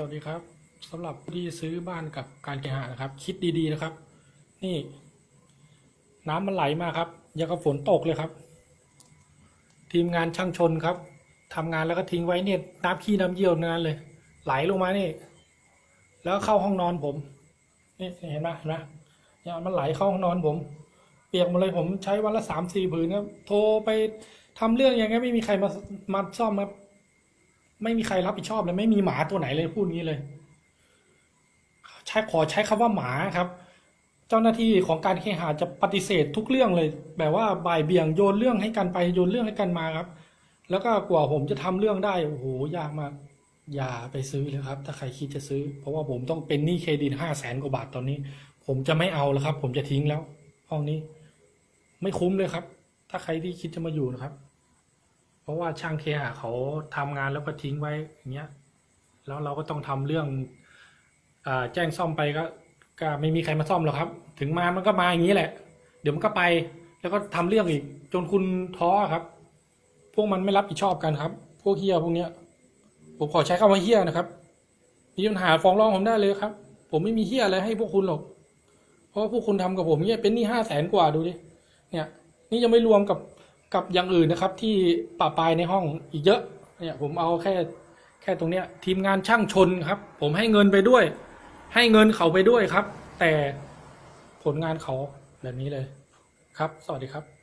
สวัสดีครับสำหรับผู้ที่ซื้อบ้านกับการเคหะนะครับ คิดดีๆนะครับ นี่ น้ำมันไหลมาครับยังกับฝนตกเลยครับ ทีมงานช่างชนครับทำงานแล้วก็ทิ้งไว้เนี่ยน้ำขี้น้ำเยี่ยวทั้งนั้นเลย ไหลลงมานี่ แล้วเข้าห้องนอนผมนี่เห็นไหมเห็นไหมเนี่ยมันไหลเข้าห้องนอนผม เปียกหมดเลยผมใช้วันละสามสี่ผืนครับโทรไปทำเรื่องอย่างเงี้ยไม่มีใครมามาซ่อมครับ ไม่มีใครรับผิดชอบเลยไม่มีหมาตัวไหนเลยพูดงี้เลย ใช้ขอใช้คำว่าหมาครับ เจ้าหน้าที่ของการเคหะจะปฏิเสธทุกเรื่องเลย แบบว่าบ่ายเบี่ยงโยนเรื่องให้กันไปโยนเรื่องให้กันมาครับ แล้วก็กว่าผมจะทำเรื่องได้โอ้โหยากมากอย่าไปซื้อเลยครับ ถ้าใครคิดจะซื้อ เพราะว่าผมต้องเป็นหนี้เครดิตห้าแสนกว่าบาทตอนนี้ ผมจะไม่เอาแล้วครับ ผมจะทิ้งแล้ว ห้องนี้ ไม่คุ้มเลยครับ ถ้าใครที่คิดจะมาอยู่นะครับ ราะว่าช่างเคหะเขาทำงานแล้วก็ทิ้งไว้อย่างเงี้ย แล้วเราก็ต้องทำเรื่องอแจ้งซ่อมไปก็ก็ไม่มีใครมาซ่อมหรอกครับ ถึงมามันก็มาอย่างนี้แหละ เดี๋ยวมันก็ไป แล้วก็ทำเรื่องอีก จนคุณท้อครับ พวกมันไม่รับผิดชอบกันครับ พวกเฮียพวกเนี้ย ผมขอใช้คำว่าเฮียนะครับ มีปัญหาฟ้องร้องผมได้เลยครับ ผมไม่มีเฮียอะไรให้พวกคุณหรอก เพราะพวกคุณทำกับผมเนี่ยเป็นหนี้ห้าแสนกว่าดูดิ เนี่ย นี่ยังไม่รวมกับ กับอย่างอื่นนะครับที่ป่าปลายในห้องอีกเยอะเนี่ยผมเอาแค่แค่ตรงเนี้ยทีมงานช่างชนครับ ผมให้เงินไปด้วย ให้เงินเขาไปด้วยครับ แต่ผลงานเขาแบบนี้เลยครับ สวัสดีครับ